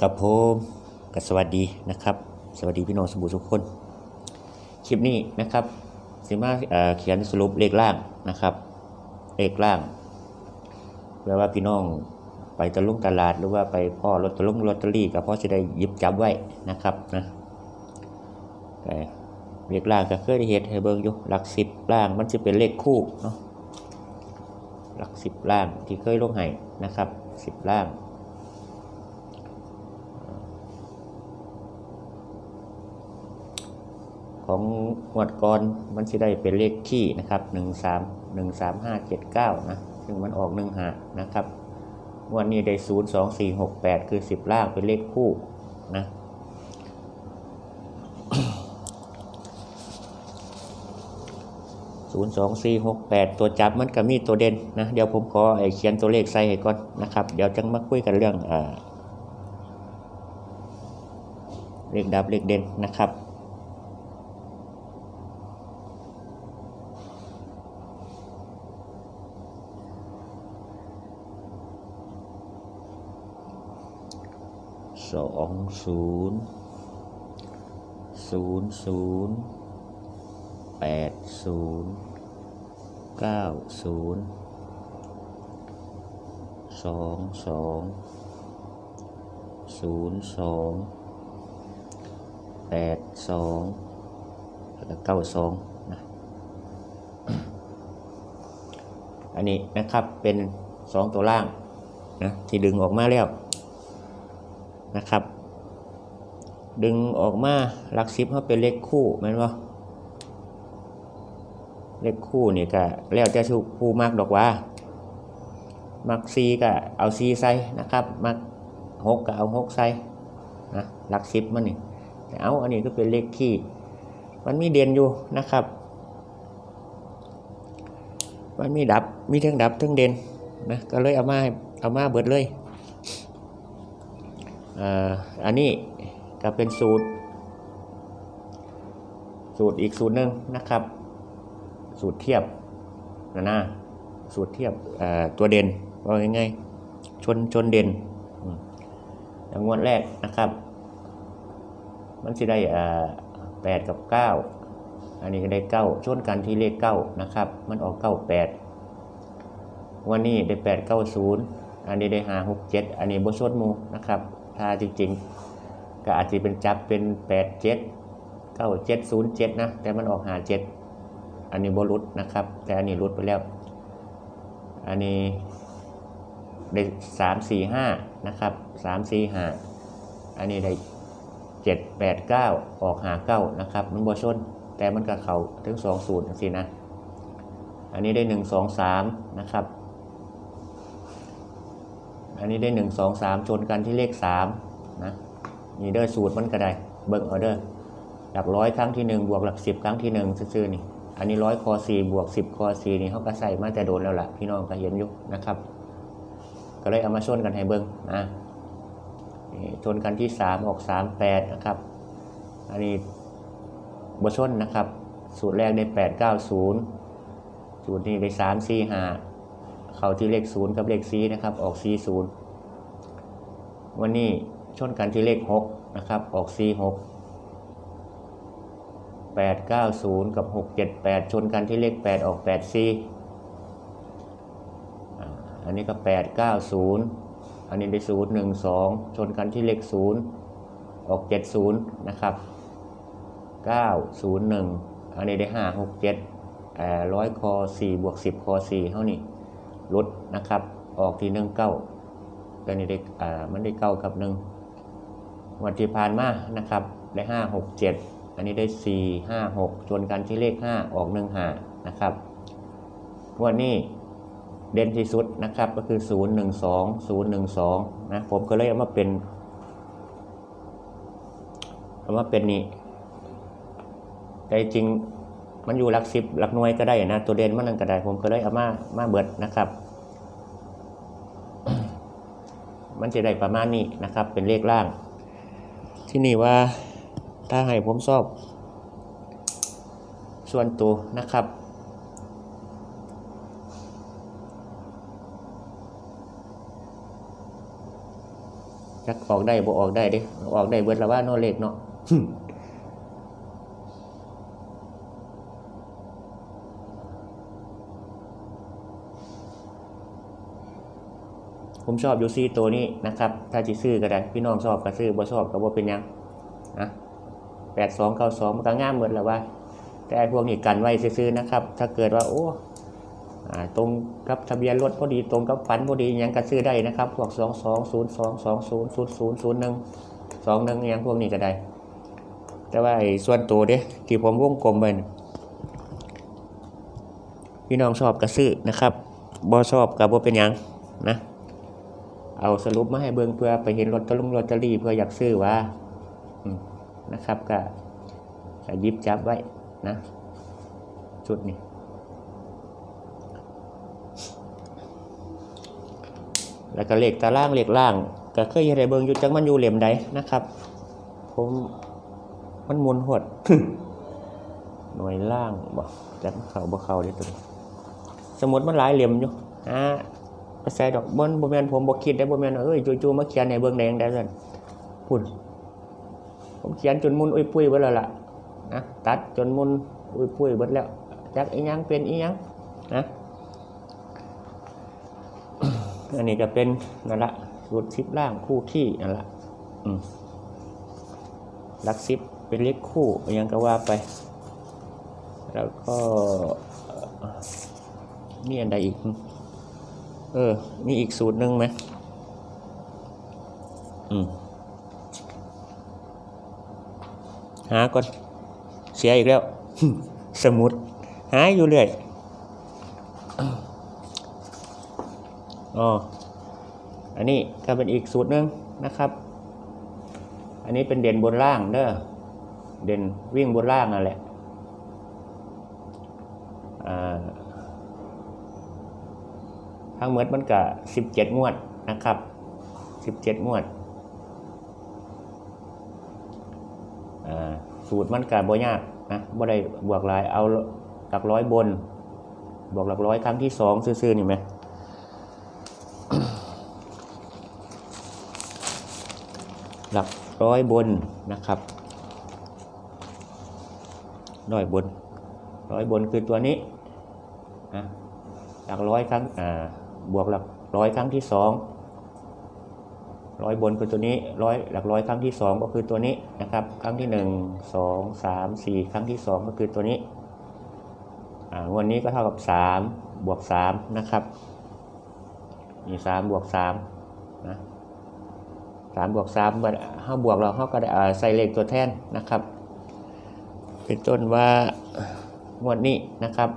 กับผมก็สวัสดีนะครับ สวัสดีพี่น้องสมุทรทุกคน คลิปนี้นะครับสิมาเอ่อเขียนสรุปเลขล่างนะครับเลขล่างเพื่อว่าพี่น้องไปตะลุงตลาดหรือว่าไปพ่อลอตเตอรี่ลอตเตอรี่ก็พอจะได้ยิบจับไว้นะครับนะเลขล่างก็เคยได้เห็นให้เบิ่งอยู่หลักสิบล่างมันจะเป็นเลขคู่เนาะหลักสิบล่างที่เคยลงให้นะครับสิบล่าง ของงวดก่อนมันจะได้เป็นเลขขี้นะครับหนึ่งสามหนึ่งสามห้าเจ็ดเก้านะซึ่งมันออกหนึ่งหานะครับงวดนี้ได้ศูนย์สองสี่หกแปดคือสิบล่างเป็นเลขคู่นะศูนย์สองสี่หกแปดตัวจับมันก็มีตัวเด่นนะเดี๋ยวผมขอไอ้เขียนตัวเลขใส่ให้ก่อนนะครับ เดี๋ยวจังมาคุยกันเรื่องอ่าเลขดับเลขเด่นนะครับ สองศูนย์ศูนย์ศูนย์แปดศูนย์เก้าศูนย์สองสองศูนย์สองแปดสองแล้วเก้าสองนะอันนี้นะครับเป็นสองตัวล่างนะที่ดึงออกมาแล้ว นะครับ ดึงออกมาหลักสิบเขาเป็นเลขคู่แม่นบ่เลขคู่นี่ก็แล้วจะชูผู้มากดอกว่า มักซีก็เอาซีใส่นะครับ มักหกก็เอาหกใส่นะหลักสิบมันนี่แต่เอาอันนี้ก็เป็นเลขขี้มันมีเด่นอยู่นะครับมันมีดับ มีทั้งดับทั้งเด่นนะ ก็เลยเอามา เอามาเบิดเลย อันนี้ก็เป็นสูตร สูตรอีกสูตรหนึ่งนะครับ สูตรเทียบนะนะสูตรเทียบตัวเด่นว่าง่ายชนชนเด่นอืมอย่างวดแรกนะครับ มันจะได้แปดกับเก้าอันนี้ก็ได้เก้าชนกันที่เลขเก้านะครับ มันออกเก้าแปดวันนี้ได้แปดเก้าศูนย์อันนี้ได้ห้าหกเจ็ดอันนี้บชนมูนะครับาจริง ๆ ก็อาจจะเป็นจับเป็นแปดเจ็ดเก้าเจ็ดศูนย์เจ็ดนะ แต่มันออกหาเจ็ดอันนี้บรุษนะครับ แต่อันนี้รุดไปแล้ว อันนี้ได้สามสี่ห้านะครับสามสี่ห้าอันนี้ได้เจ็ดแปดเก้าออกหาเก้านะครับมันบชน แต่มันก็เขาถึงสองสูตรสินะ อันนี้ได้หนึ่งสองสามนะครับ อันนี้ได้หนึ่งสองสามชนกันที่เลขสามนะนี่เด้อสูตรมันก็ได้ เบิ่งเอาเด้อหลักร้อยครั้งที่หนึ่งบวกหลักสิบครั้งที่หนึ่งซื่อๆนี่ อันนี้ร้อยคอสี่บวกสิบคอสี่นี่เขาก็ใส่มาแต่โดนแล้วล่ะ พี่น้องก็เห็นอยู่นะครับ ก็เลยเอามาชนกันให้เบิ่งนะชนกันที่สามออกสามแปดนะครับ อันนี้บชนนะครับ สูตรแรกได้แปดเก้าศูนย์สูตรนี้ได้สามสี่ห้า เข้าที่เลขศูนย์กับเลขซีนะครับ ออกซีศูนย์วันนี้ชนกันที่เลขหกนะครับ ออกซีหกแปดเก้าศูนย์กับหกเจ็ดแปดชนกันที่เลขแปดออกแปดซีอันนี้ก็แปดเก้าศูนย์อันนี้ได้ศูนย์หนึ่งสองชนกันที่เลขศูนย์ออกเจ็ดศูนย์นะครับเก้าศูนย์หนึ่งอันนี้ได้ห้าหกเจ็ดร้อยคอสี่บวกสิบคอสี่เท่านี้ ลดนะครับ ออกที่หนึ่งเก้าตอนนี้ได้อ่ามันได้เก้ากับหนึ่งวันที่ผ่านมานะครับได้ห้าหกเจ็ดอันนี้ได้สี่ห้าหกชนกันที่เลขห้าออกหนึ่งหานะครับวันนี้เด่นที่สุดนะครับก็คือศูนย์หนึ่งสองศูนย์หนึ่งสองนะผมก็เลยเอามาเป็นเอามาเป็นนี่แต่จริงมันอยู่หลักสิบหลักหน่วยก็ได้นะ ตัวเด่นมันนั่นก็ได้ ผมก็เลยเอามามาเบิดนะครับ มันจะได้ประมาณนี้นะครับ เป็นเลขล่าง ที่นี่ว่าถ้าให้ผมชอบ ส่วนตัวนะครับจักออกได้บ่ออกได้เด้ออกได้เบิดละว่าโนเลขเนาะ ผมชอบยูซี่ตัวนี้นะครับ ถ้าจิซื้อก็ได้ พี่น้องชอบก็ซื้อบ่ชอบก็บ่เป็นยังนะแปดสองเก้าสองมันก็ง่ามหมดแล้วว่า แต่พวกนี้กันไว้ซื้อนะครับ ถ้าเกิดว่าโอ้อาตรงกับทะเบียนรถพอดีตรงกับฝันพอดียังก็ซื้อได้นะครับ พวกสองสองศูนย์สองสองศูนย์ศูนย์ศูนย์ศูนย์หนึ่งสองหนึ่งยังพวกนี้ก็ได้ แต่ว่าไอ้ส่วนตัวเด้ที่ผมวงกลมไปน่ะพี่น้องชอบก็ซื้อนะครับบ่ชอบก็บ่เป็นยังนะ เอาสรุปมาให้เบิ่งเพื่อไปเห็นลอตเตอรี่ลอตเตอรี่เพื่ออยากซื้อว่านะครับก็ยิบจับไว้นะชุดนี้แล้วก็เลขตารางเลขล่างก็เคยเห็นได้เบิ่งอยู่จังมันอยู่เหลี่ยมใดนะครับ ผมมันมุนหด หน่วยล่างบ่จักเข้าบ่เขาเด้ตัวสมมุติมันหลายเหลี่ยมอยู่อ่า ไปใส่ดอกบนบ่แม่นผมบ่คิดได้บ่แม่นเอ้ยจู่ๆมาเขียนให้เบิ่งได้จังได๋ซั่นพุ่นผมเขียนจนมุนอุ้ยปุ้ยเบิดแล้วล่ะนะตัดจนมุนอุ้ยปุ้ยเบิดแล้วจักอีหยังเป็นอีหยังนะอันนี้ก็เป็นนั่นละสูตรชิปล่างคู่ขี้นั่นละอืมลักซิปเป็นเลขคู่อยังก็ว่าไป แล้วก็เอ่อมีอันใดอีก เออ มีอีกสูตรหนึ่งไหมอืมหาก่อน เสียอีกแล้ว สมุด หาอยู่เรื่อยอ๋ออันนี้ก็เป็นอีกสูตรหนึ่งนะครับ อันนี้เป็นเด่นบนล่างเด้อ เด่นวิ่งบนล่างนั่นแหละ อ่า ทั้งหมดมันก็สิบเจ็ดงวดนะครับสิบเจ็ดงวดสูตรมันก็บ่ยากนะบ่ได้บวกหลายเอาหลักร้อยบน บวกหลักร้อยครั้งที่สองซื่อๆนี่ไหมหลักร้อยบนนะครับร้อยบนร้อยบนคือตัวนี้นะหลักร้อยครั้งอ่า บวกหลักร้อยครั้งที่สองร้อยบนคือตัวนี้ร้อยหลักร้อยครั้งที่สองก็คือตัวนี้นะครับ ครั้งที่หนึ่งสองสามสี่ครั้งที่สองก็คือตัวนี้อ่างวดนี้ก็เท่ากับสามบวกสามนะครับมีสามบวกสามนะสามบวกสามเมื่อห้าบวกเราเขาก็ได้อ่าใส่เลขตัวแทนนะครับ เป็นต้นว่างวดนี้นะครับ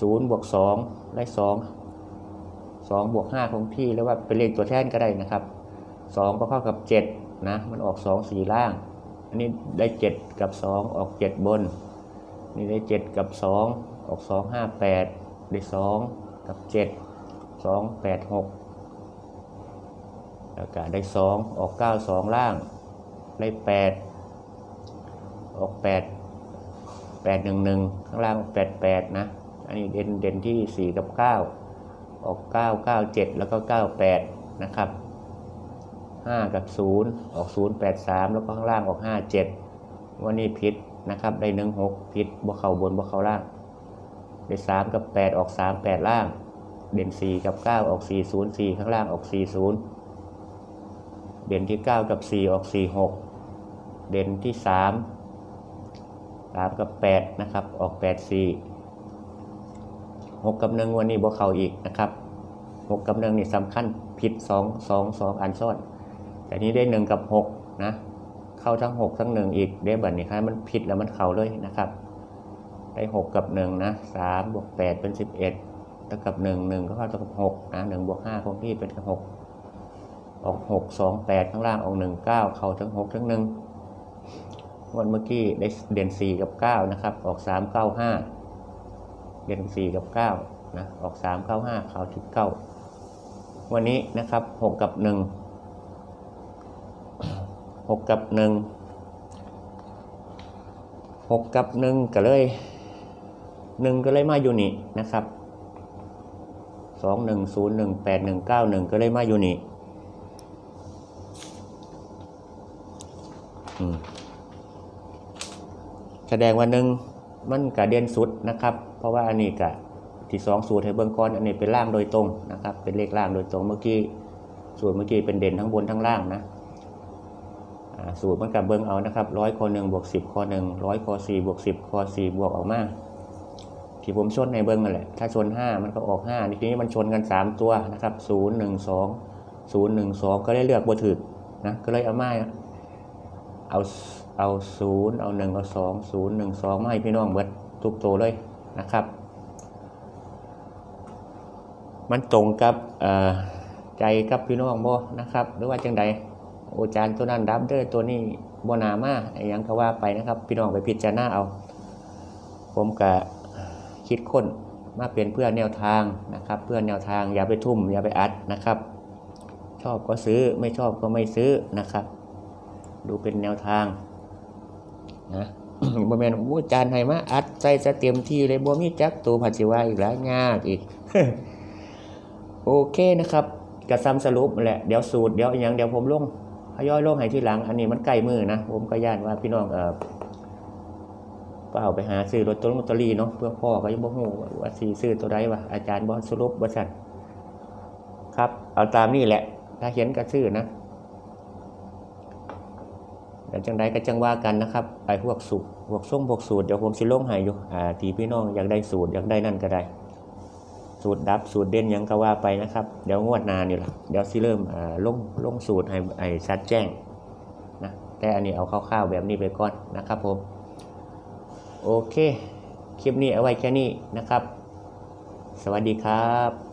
ศูนย์บวกสอง ได้สองสองบวกห้าคงที่หรือว่าเป็นเลขตัวแทนก็ได้นะครับสองก็เท่ากับเจ็ดนะมันออกสองสี่ล่าง อันนี้ได้เจ็ดกับสองออกเจ็ดบน นี่ได้เจ็ดกับสองออกสองห้าแปดได้สองกับเจ็ดสองแปดหกแล้วก็ได้สองออกเก้าสองล่าง ได้แปดออกแปดแปดหนึ่งหนึ่งข้างล่างแปดแปดนะ อันนี้เด่นเด่นที่ 4 กับ 9 ออก 9 9 7 แล้วก็ 9 8 นะครับ 5 กับ 0 ออก 0 8 3 แล้วก็ข้างล่างออก 5 7 วันนี้ผิดนะครับ ได้ 1 6ผิดบวเข่าบนบวเข่าล่าง ได้ 3 กับ 8 ออก 3 8 ล่าง เด่น 4 กับ 9 ออก 4 0 4 ข้างล่างออก 4 0 เด่นที่ 9 กับ 4 ออก 4 6เด่นที่ 3 3 กับ 8 นะครับ ออก 8 4 หกกับหนึ่งวันนี้บวเข่าอีกนะครับหกกับหนึ่งนี่สำคัญผิดสองสองสองอันซ้อน แต่นี้ได้หนึ่งกับหกนะเข้าทั้งหกทั้งหนึ่งอีกได้บัตนี้ครับมันผิดแล้วมันเข่าเลยนะครับได้หกกับหนึ่งนะสามบวกแปดเป็นสิบเอ็ดเท่ากับหนึ่งหนึ่งก็เข้าเท่ากับหกนะหนึ่งบวกห้าคงที่เป็นหกออกหกสองแปดข้างล่างออกหนึ่งเก้าเข้าทั้งหกทั้งหนึ่งวันเมื่อกี้ได้เด่นสี่กับเก้านะครับออกสามเก้าห้า เด่น4 กับ9นะออก 3 เข้า 5 เข้าทิศเก้า วันนี้นะครับ 6 กับ 1 6 กับ 1 6 กับ 1 ก็เลย 1 ก็เลยมาอยู่นี่นะครับ 2 1 0 1 8 1 9 1 ก็เลยมาอยู่นี่แสดงว่าหนึ่ง มันกะเด่นสุดนะครับ เพราะว่าอันนี้กะที่สองสูตรให้เบื้องก่อนอันนี้เป็นล่างโดยตรงนะครับ เป็นเลขล่างโดยตรงเมื่อกี้สูตรเมื่อกี้เป็นเด่นทั้งบนทั้งล่างนะสูตรมันกับเบิ้งเอานะครับร้อยคอหนึ่งบวกสิบคอหนึ่งร้อยคอสี่บวกสิบคอสี่บวกออกมาที่ผมชนในเบิ้งนั่นแหละ ถ้าชนห้ามันก็ออกห้าทีนี้มันชนกันสามตัวนะครับศูนย์หนึ่งสองศูนย์หนึ่งสองก็ได้เลือกบ่ถึกนะก็เลยเอามาเอา เอาศูนย์เอาหนึ่งเอาสองศูนย์หนึ่งสองมาให้พี่น้องเบิดทุกตัวเลยนะครับ มันตรงกับใจกับพี่น้องบ่นะครับ หรือว่าจังใดโอาจารย์ตัวนั้นดับเดอร์ตัวนี้บนามาอ้หยังก็ว่าไปนะครับ พี่น้องไปพิจารณาเอา ผมก็คิดค้นมาเป็นเพื่อแนวทางนะครับ เพื่อแนวทางอย่าไปทุ่ม อย่าไปอัดนะครับ ชอบก็ซื้อไม่ชอบก็ไม่ซื้อนะครับ ดูเป็นแนวทาง นะบ่แม่นโอ้อาจารย์ให้มาอัดใส่ซะเต็มที่เลยบ่มีจักตัวผัดสิว่าอีกแล้วยากอีก โอเคนะครับกระซ้ำสรุปแหละเดี๋ยวสูตรเดี๋ยวอย่างเดี๋ยวผมลงทยอยลงให้ที่หลัง อันนี้มันใกล้มือนะผมก็ย่านว่าพี่น้องเออเปล่าไปหาซื้อรถต้นลอตเตอรี่เนาะเพื่อพ่อก็ยังบ่ฮู้ว่าสิซื้อตัวใดวะอาจารย์บ่สรุปบ่สั่นครับ เอาตามนี่แหละ ถ้าเห็นก็ซื้อนะ เดี๋ยวจังใดก็จังว่ากันนะครับ ไปพวกสูตรพวกส่งพวกสูตรเดี๋ยวผมสิลงให้อยู่อ่าทีพี่น้องอยากได้สูตรอยากได้นั่นก็ได้ สูตรดับสูตรเด่นยังก็ว่าไปนะครับ เดี๋ยวงวดนานี่แหละเดี๋ยวสิเริ่มอ่าลงลงสูตรให้ไอ้ชัดแจ้งนะแต่อันนี้เอาคร่าวๆแบบนี้ไปก่อนนะครับผมโอเค คลิปนี้เอาไว้แค่นี้นะครับ สวัสดีครับ